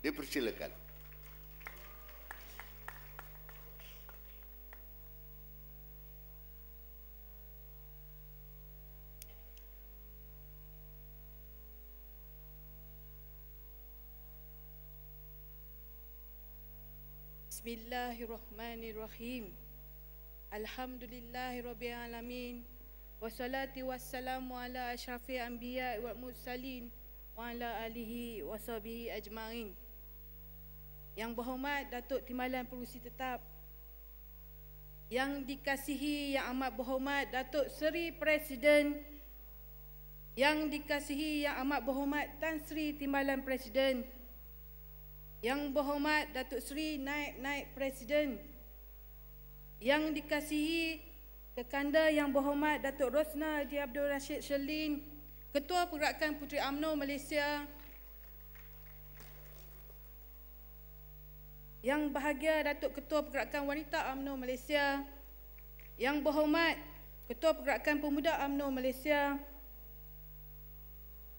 Dipersilakan. Bismillahirrahmanirrahim. Alhamdulillahirabbil alamin. Wassalatu wassalamu ala asyrafil anbiya wal mursalin wa ala alihi washabihi ajmain. Yang berhormat Datuk Timbalan Perusi Tetap Yang dikasihi Yang amat berhormat Datuk Seri Presiden Yang dikasihi Yang amat berhormat Tan Sri Timbalan Presiden yang berhormat Datuk Seri Naib-Naib Presiden Yang dikasihi Kekanda Yang berhormat Datuk Rosna Haji Abdul Rashid Sherlin Ketua Pergerakan Puteri UMNO Malaysia Yang bahagia Datuk Ketua Pergerakan Wanita UMNO Malaysia Yang berhormat Ketua Pergerakan Pemuda UMNO Malaysia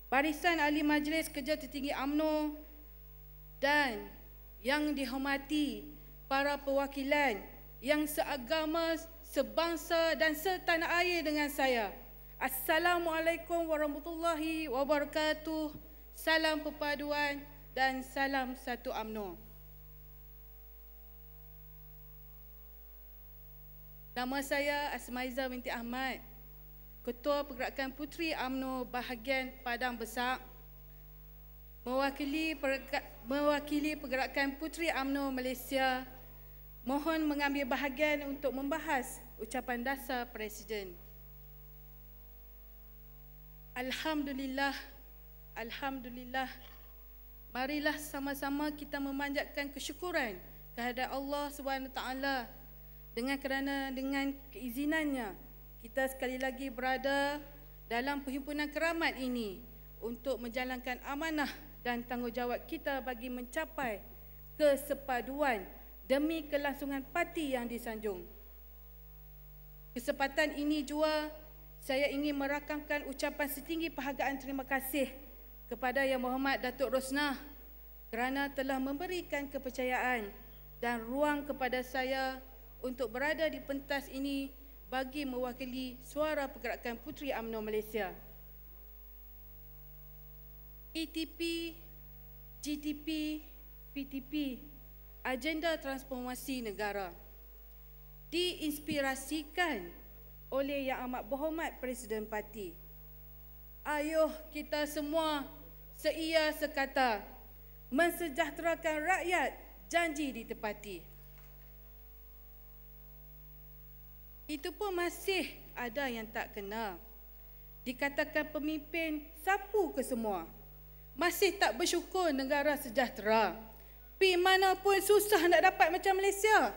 Barisan Ahli Majlis Kerja Tertinggi UMNO dan yang dihormati para perwakilan yang seagama, sebangsa dan setanah air dengan saya. Assalamualaikum warahmatullahi wabarakatuh. Salam perpaduan dan salam satu UMNO. Nama saya Asmaiza binti Ahmad, Ketua Pergerakan Puteri UMNO bahagian Padang Besar mewakili mewakili pergerakan Puteri UMNO Malaysia mohon mengambil bahagian untuk membahas ucapan dasar Presiden. Alhamdulillah, Alhamdulillah, marilah sama-sama kita memanjatkan kesyukuran kehadap Allah SWT dengan kerana dengan keizinannya kita sekali lagi berada dalam perhimpunan keramat ini untuk menjalankan amanah dan tanggungjawab kita bagi mencapai kesepaduan demi kelangsungan parti yang disanjung. Kesempatan ini jua saya ingin merakamkan ucapan setinggi perhargaan terima kasih kepada Yang Berhormat Datuk Rosnah kerana telah memberikan kepercayaan dan ruang kepada saya untuk berada di pentas ini bagi mewakili suara pergerakan Puteri UMNO Malaysia. ETP, GTP, PTP, agenda transformasi negara diinspirasikan oleh Yang Amat Berhormat Presiden Parti. Ayuh kita semua seia sekata mensejahterakan rakyat janji ditepati. Itu pun masih ada yang tak kena. Dikatakan pemimpin sapu ke semua masih tak bersyukur negara sejahtera. Pi mana pun susah nak dapat macam Malaysia.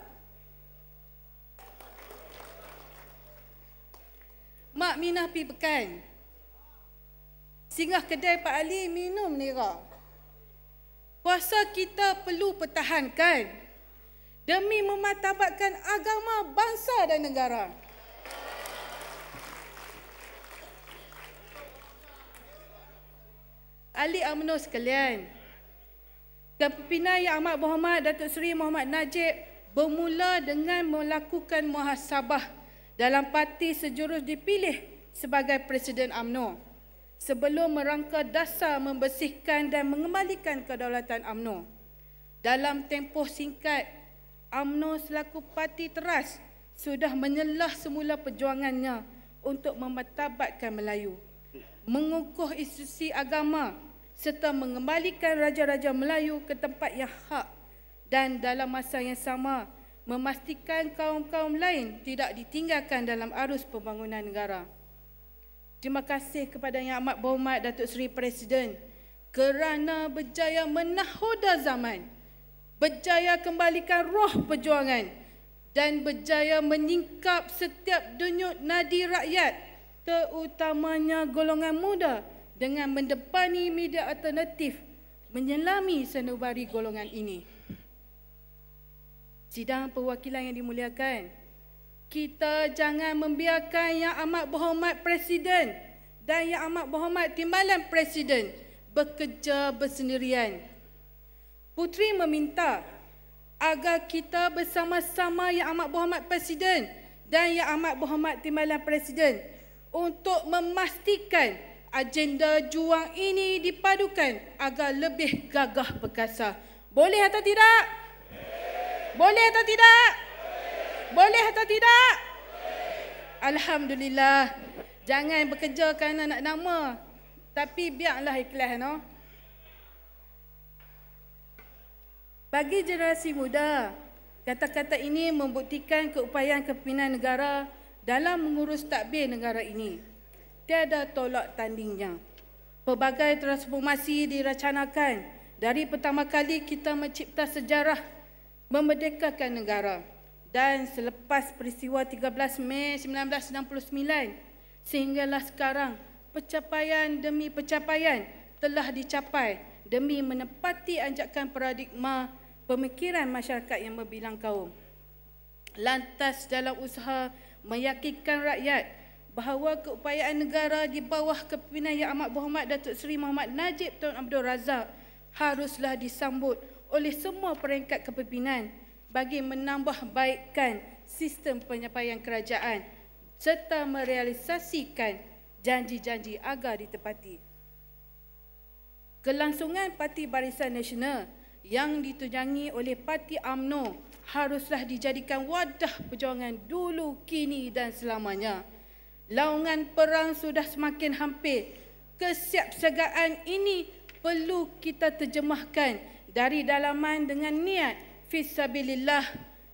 Mak Minah pi pekan. Singgah kedai Pak Ali minum nira. Kuasa kita perlu pertahankan demi mematabatkan agama, bangsa dan negara. ahli UMNO sekalian. Kepimpinan Yang Amat Berhormat Datuk Seri Muhammad Najib bermula dengan melakukan muhasabah dalam parti sejurus dipilih sebagai Presiden UMNO sebelum merangka dasar membersihkan dan mengembalikan kedaulatan UMNO. Dalam tempoh singkat, UMNO selaku parti teras sudah menyelah semula perjuangannya untuk memetabatkan Melayu mengukuh institusi agama serta mengembalikan raja-raja Melayu ke tempat yang hak dan dalam masa yang sama memastikan kaum-kaum lain tidak ditinggalkan dalam arus pembangunan negara. Terima kasih kepada Yang Amat Berhormat Datuk Seri Presiden kerana berjaya menahoda zaman, berjaya kembalikan roh perjuangan dan berjaya menyingkap setiap denyut nadi rakyat terutamanya golongan muda dengan mendepani media alternatif menyelami sanubari golongan ini. Sidang perwakilan yang dimuliakan, kita jangan membiarkan yang amat berhormat Presiden dan yang amat berhormat timbalan Presiden bekerja bersendirian. Putri meminta agar kita bersama-sama Yang Amat Berhormat Presiden dan Yang Amat Berhormat Timbalan Presiden untuk memastikan agenda juang ini dipadukan agar lebih gagah perkasa. Boleh atau tidak? Boleh atau tidak? Boleh atau tidak? Alhamdulillah. Jangan bekerja kerana nak nama. Tapi biarlah ikhlas. No? Bagi generasi muda, kata-kata ini membuktikan keupayaan kepimpinan negara dalam mengurus takbir negara ini. Tiada tolak tandingnya. Pelbagai transformasi dirancangkan dari pertama kali kita mencipta sejarah memerdekakan negara dan selepas peristiwa 13 Mei 1969 sehinggalah sekarang pencapaian demi pencapaian telah dicapai demi menepati anjakan paradigma pemikiran masyarakat yang berbilang kaum. Lantas dalam usaha meyakinkan rakyat bahawa keupayaan negara di bawah kepimpinan Yang Amat Berhormat Datuk Seri Muhammad Najib Tun Abdul Razak haruslah disambut oleh semua peringkat kepimpinan bagi menambah baikkan sistem penyampaian kerajaan serta merealisasikan janji-janji agar ditepati. Kelangsungan Parti Barisan Nasional yang ditunjangi oleh Parti AMNO haruslah dijadikan wadah perjuangan dulu, kini dan selamanya. Laungan perang sudah semakin hampir. Kesiapsiagaan ini perlu kita terjemahkan dari dalaman dengan niat fisabilillah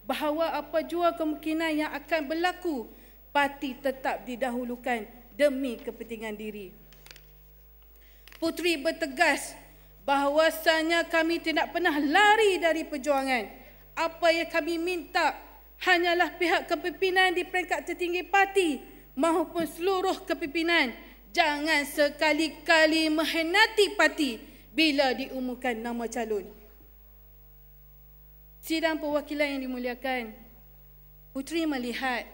bahawa apa jua kemungkinan yang akan berlaku, parti tetap didahulukan demi kepentingan diri. Putri bertegas bahawasanya kami tidak pernah lari dari perjuangan. Apa yang kami minta hanyalah pihak kepimpinan di peringkat tertinggi parti maupun seluruh kepimpinan jangan sekali-kali mengkhianati parti bila diumumkan nama calon. Sidang perwakilan yang dimuliakan, Putri melihat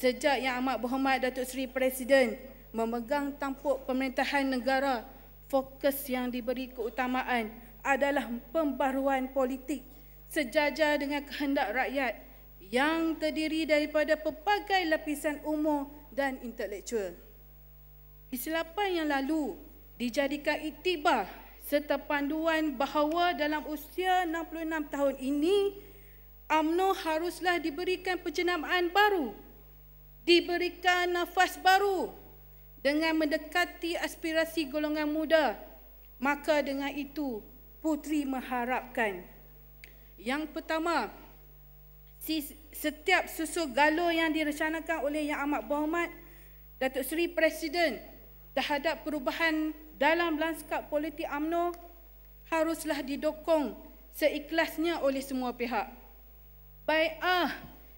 sejak Yang Amat Berhormat Datuk Seri Presiden memegang tampuk pemerintahan negara fokus yang diberi keutamaan adalah pembaruan politik sejajar dengan kehendak rakyat yang terdiri daripada pelbagai lapisan umur dan intelektual. Kesilapan yang lalu dijadikan iktibar serta panduan bahawa dalam usia 66 tahun ini UMNO haruslah diberikan penjenamaan baru, diberikan nafas baru dengan mendekati aspirasi golongan muda. Maka dengan itu, Putri mengharapkan yang pertama, setiap susu galuh yang direncanakan oleh Yang Amat Berhormat Datuk Seri Presiden terhadap perubahan dalam lanskap politik AMNO haruslah didokong seikhlasnya oleh semua pihak. Baik ah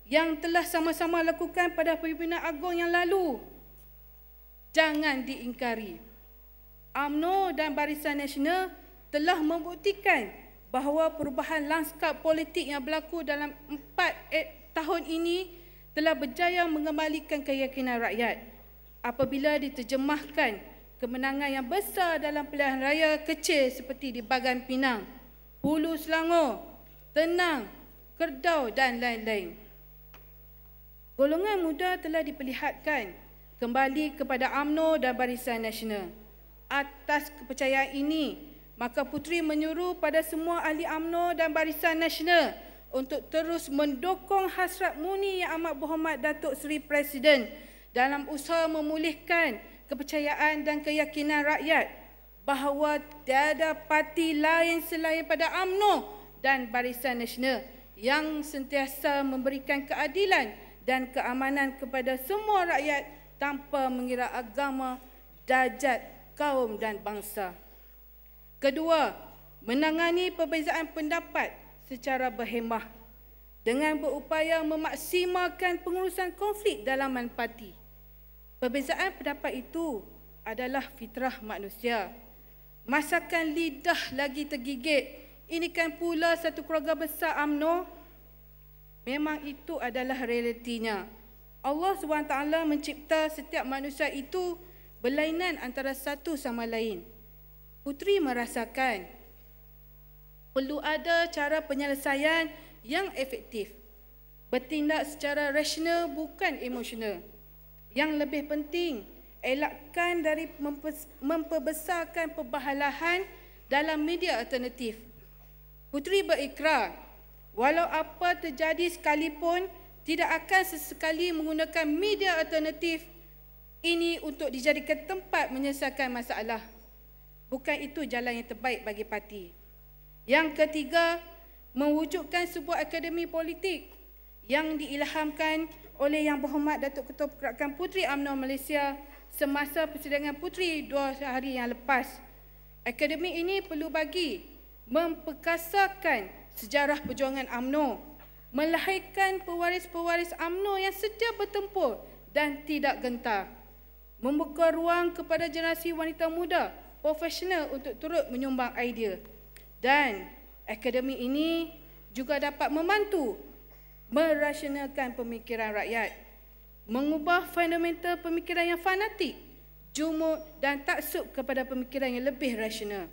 yang telah sama-sama lakukan pada pimpinan agung yang lalu jangan diingkari. AMNO dan Barisan Nasional telah membuktikan bahawa perubahan lanskap politik yang berlaku dalam empat eh, tahun ini telah berjaya mengembalikan keyakinan rakyat apabila diterjemahkan kemenangan yang besar dalam pilihan raya kecil seperti di Bagan Pinang, Hulu Selangor, Tenang, Kerdau dan lain-lain. Golongan muda telah diperlihatkan kembali kepada AMNO dan Barisan Nasional. Atas kepercayaan ini, maka Putri menyuruh pada semua ahli AMNO dan Barisan Nasional untuk terus mendukung hasrat muni yang amat berhormat Datuk Seri Presiden dalam usaha memulihkan kepercayaan dan keyakinan rakyat bahawa tiada parti lain selain pada AMNO dan Barisan Nasional yang sentiasa memberikan keadilan dan keamanan kepada semua rakyat tanpa mengira agama, darjat, kaum dan bangsa. Kedua, menangani perbezaan pendapat secara berhemah dengan berupaya memaksimalkan pengurusan konflik dalam parti. Perbezaan pendapat itu adalah fitrah manusia. Masakan lidah lagi tergigit, ini kan pula satu keluarga besar AMNO. Memang itu adalah realitinya. Allah SWT mencipta setiap manusia itu berlainan antara satu sama lain. Putri merasakan perlu ada cara penyelesaian yang efektif. Bertindak secara rasional bukan emosional. Yang lebih penting, elakkan dari memperbesarkan perbahalahan dalam media alternatif. Putri berikrar, walau apa terjadi sekalipun, tidak akan sesekali menggunakan media alternatif ini untuk dijadikan tempat menyelesaikan masalah. Bukan itu jalan yang terbaik bagi parti. Yang ketiga, mewujudkan sebuah akademi politik yang diilhamkan oleh Yang Berhormat Datuk Ketua Pergerakan Puteri UMNO Malaysia semasa persidangan Puteri dua hari yang lepas. Akademi ini perlu bagi memperkasakan sejarah perjuangan UMNO, melahirkan pewaris-pewaris UMNO yang sedia bertempur dan tidak gentar membuka ruang kepada generasi wanita muda profesional untuk turut menyumbang idea. Dan akademi ini juga dapat membantu merasionalkan pemikiran rakyat, mengubah fundamental pemikiran yang fanatik, jumuk dan taksub kepada pemikiran yang lebih rasional,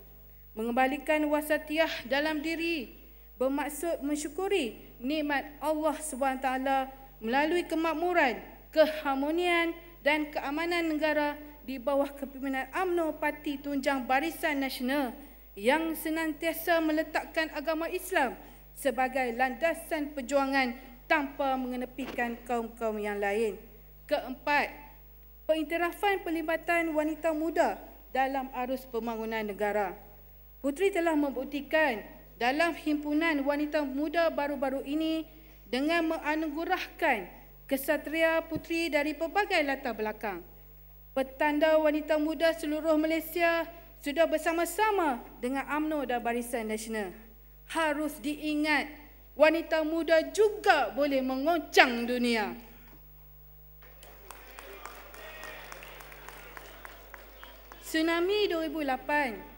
mengembalikan wasatiyah dalam diri, bermaksud mensyukuri nikmat Allah SWT melalui kemakmuran, keharmonian dan keamanan negara di bawah kepimpinan UMNO Parti Tunjang Barisan Nasional yang senantiasa meletakkan agama Islam sebagai landasan perjuangan tanpa mengenepikan kaum-kaum yang lain. Keempat, pengiktirafan pelibatan wanita muda dalam arus pembangunan negara. Putri telah membuktikan dalam himpunan wanita muda baru-baru ini dengan menganugerahkan kesatria putri dari pelbagai latar belakang. Petanda wanita muda seluruh Malaysia sudah bersama-sama dengan AMNO dan Barisan Nasional. Harus diingat, wanita muda juga boleh mengoncang dunia. Tsunami 2008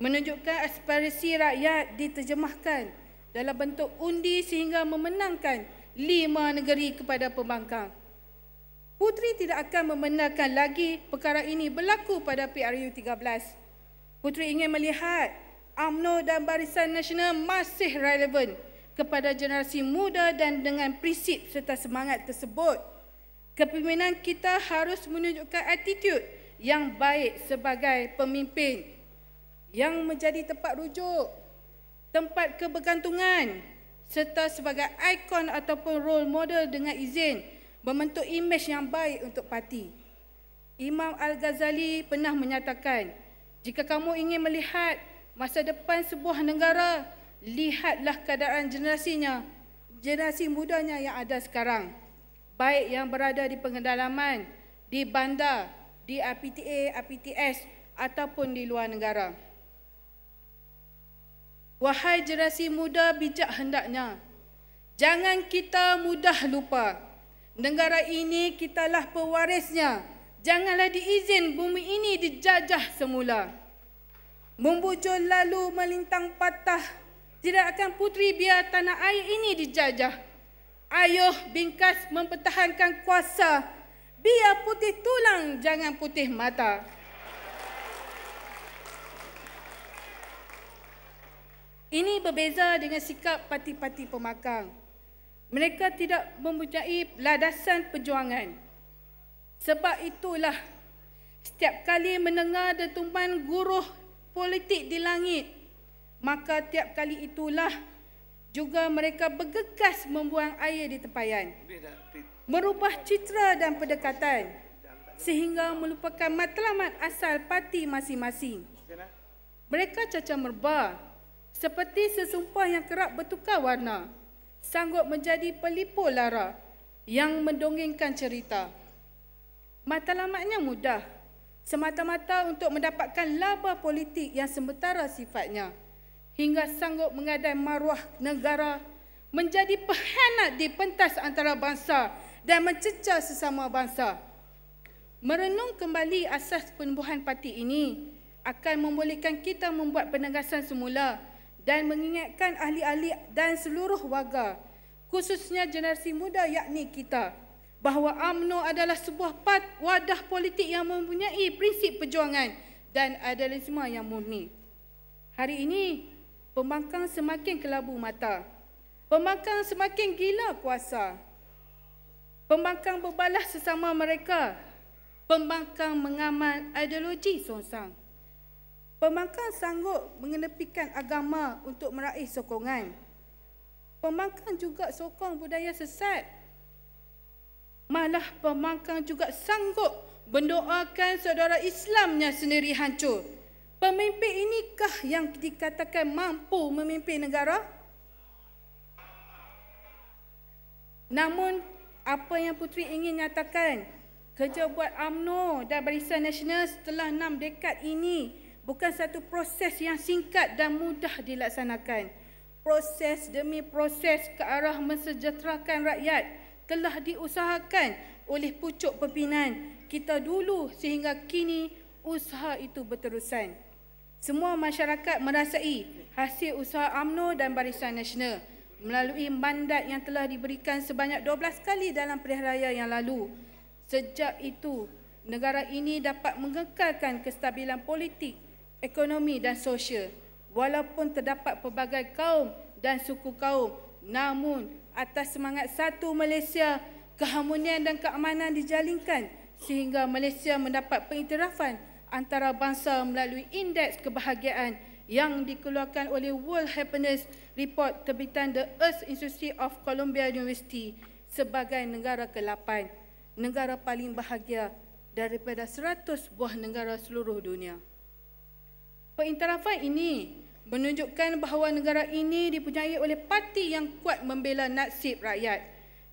menunjukkan aspirasi rakyat diterjemahkan dalam bentuk undi sehingga memenangkan lima negeri kepada pembangkang. Putri tidak akan membenarkan lagi perkara ini berlaku pada PRU 13. Putri ingin melihat UMNO dan Barisan Nasional masih relevan kepada generasi muda dan dengan prinsip serta semangat tersebut. Kepimpinan kita harus menunjukkan attitude yang baik sebagai pemimpin yang menjadi tempat rujuk, tempat kebergantungan, serta sebagai ikon ataupun role model dengan izin membentuk imej yang baik untuk parti. Imam Al-Ghazali pernah menyatakan, jika kamu ingin melihat masa depan sebuah negara, lihatlah keadaan generasinya, generasi mudanya yang ada sekarang. Baik yang berada di pengendalaman, di bandar, di APTA, APTS ataupun di luar negara. Wahai generasi muda bijak hendaknya, jangan kita mudah lupa. Negara ini kitalah pewarisnya. Janganlah diizin bumi ini dijajah semula. Membujur lalu melintang patah. Tidak akan putri biar tanah air ini dijajah. Ayuh bingkas mempertahankan kuasa. Biar putih tulang, jangan putih mata. Ini berbeza dengan sikap parti-parti pemakang. Mereka tidak mempunyai ladasan perjuangan. Sebab itulah setiap kali mendengar detuman guruh politik di langit, maka tiap kali itulah juga mereka bergegas membuang air di tempayan. Merubah citra dan pendekatan sehingga melupakan matlamat asal parti masing-masing. Mereka cacat merbah seperti sesumpah yang kerap bertukar warna, sanggup menjadi pelipur lara yang mendongengkan cerita. Matlamatnya mudah, semata-mata untuk mendapatkan laba politik yang sementara sifatnya, hingga sanggup mengadai maruah negara menjadi pengkhianat di pentas antara bangsa dan mencecah sesama bangsa. Merenung kembali asas penubuhan parti ini akan membolehkan kita membuat penegasan semula dan mengingatkan ahli-ahli dan seluruh warga khususnya generasi muda yakni kita bahawa AMNO adalah sebuah part wadah politik yang mempunyai prinsip perjuangan dan idealisme yang murni. Hari ini Pembangkang semakin kelabu mata. Pembangkang semakin gila kuasa. Pembangkang berbalas sesama mereka. Pembangkang mengamal ideologi songsang. Pembangkang sanggup mengenepikan agama untuk meraih sokongan. Pembangkang juga sokong budaya sesat. Malah pembangkang juga sanggup mendoakan saudara Islamnya sendiri hancur. Pemimpin inikah yang dikatakan mampu memimpin negara? Namun apa yang Puteri ingin nyatakan, kerja buat AMNO dan Barisan Nasional setelah enam dekad ini bukan satu proses yang singkat dan mudah dilaksanakan. Proses demi proses ke arah mensejahterakan rakyat telah diusahakan oleh pucuk pimpinan kita dulu sehingga kini usaha itu berterusan. Semua masyarakat merasai hasil usaha AMNO dan Barisan Nasional melalui mandat yang telah diberikan sebanyak 12 kali dalam pilihan raya yang lalu. Sejak itu, negara ini dapat mengekalkan kestabilan politik, ekonomi dan sosial. Walaupun terdapat pelbagai kaum dan suku kaum, namun atas semangat satu Malaysia, keharmonian dan keamanan dijalinkan sehingga Malaysia mendapat pengiktirafan antara bangsa melalui indeks kebahagiaan yang dikeluarkan oleh World Happiness Report terbitan The Earth Institute of Columbia University sebagai negara ke-8, negara paling bahagia daripada 100 buah negara seluruh dunia. Pengiktirafan ini menunjukkan bahawa negara ini dipunyai oleh parti yang kuat membela nasib rakyat,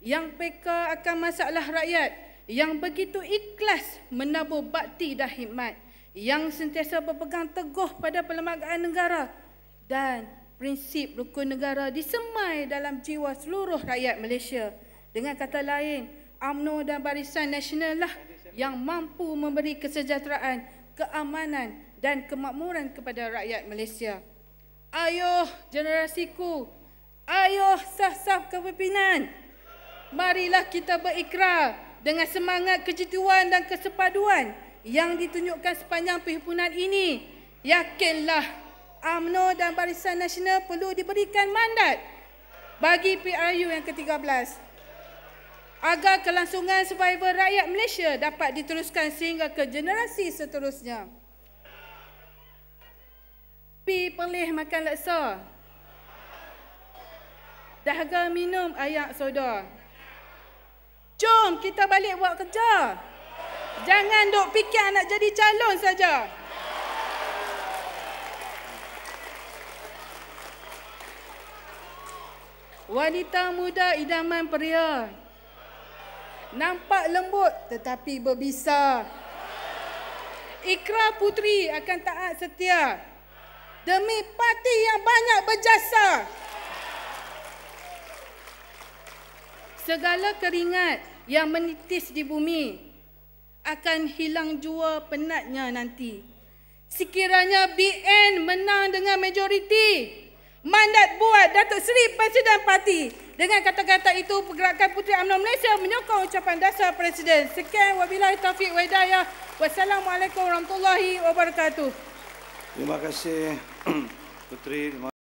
yang peka akan masalah rakyat, yang begitu ikhlas menabur bakti dan hikmat, yang sentiasa berpegang teguh pada perlembagaan negara dan prinsip rukun negara disemai dalam jiwa seluruh rakyat Malaysia. Dengan kata lain, AMNO dan Barisan Nasional lah yang mampu memberi kesejahteraan, keamanan dan kemakmuran kepada rakyat Malaysia. Ayuh generasiku, ayuh sah-sah kepimpinan, marilah kita berikrar dengan semangat kejutuan dan kesepaduan yang ditunjukkan sepanjang perhimpunan ini. Yakinlah AMNO dan Barisan Nasional perlu diberikan mandat bagi PRU yang ke-13 agar kelangsungan survival rakyat Malaysia dapat diteruskan sehingga ke generasi seterusnya. Pi pelih makan laksa. Dahaga minum ayak soda. Jom kita balik buat kerja. Jangan duk fikir nak jadi calon saja. Wanita muda idaman pria. Nampak lembut tetapi berbisa. Ikrar putri akan taat setia. Demi parti yang banyak berjasa. Segala keringat yang menitis di bumi akan hilang jua penatnya nanti. Sekiranya BN menang dengan majoriti, mandat buat Datuk Seri Presiden Parti. Dengan kata-kata itu, Pergerakan Puteri UMNO Malaysia menyokong ucapan dasar Presiden. Sekian, wabillahi taufiq wa hidayah. Wassalamualaikum warahmatullahi wabarakatuh. Terima kasih Puteri.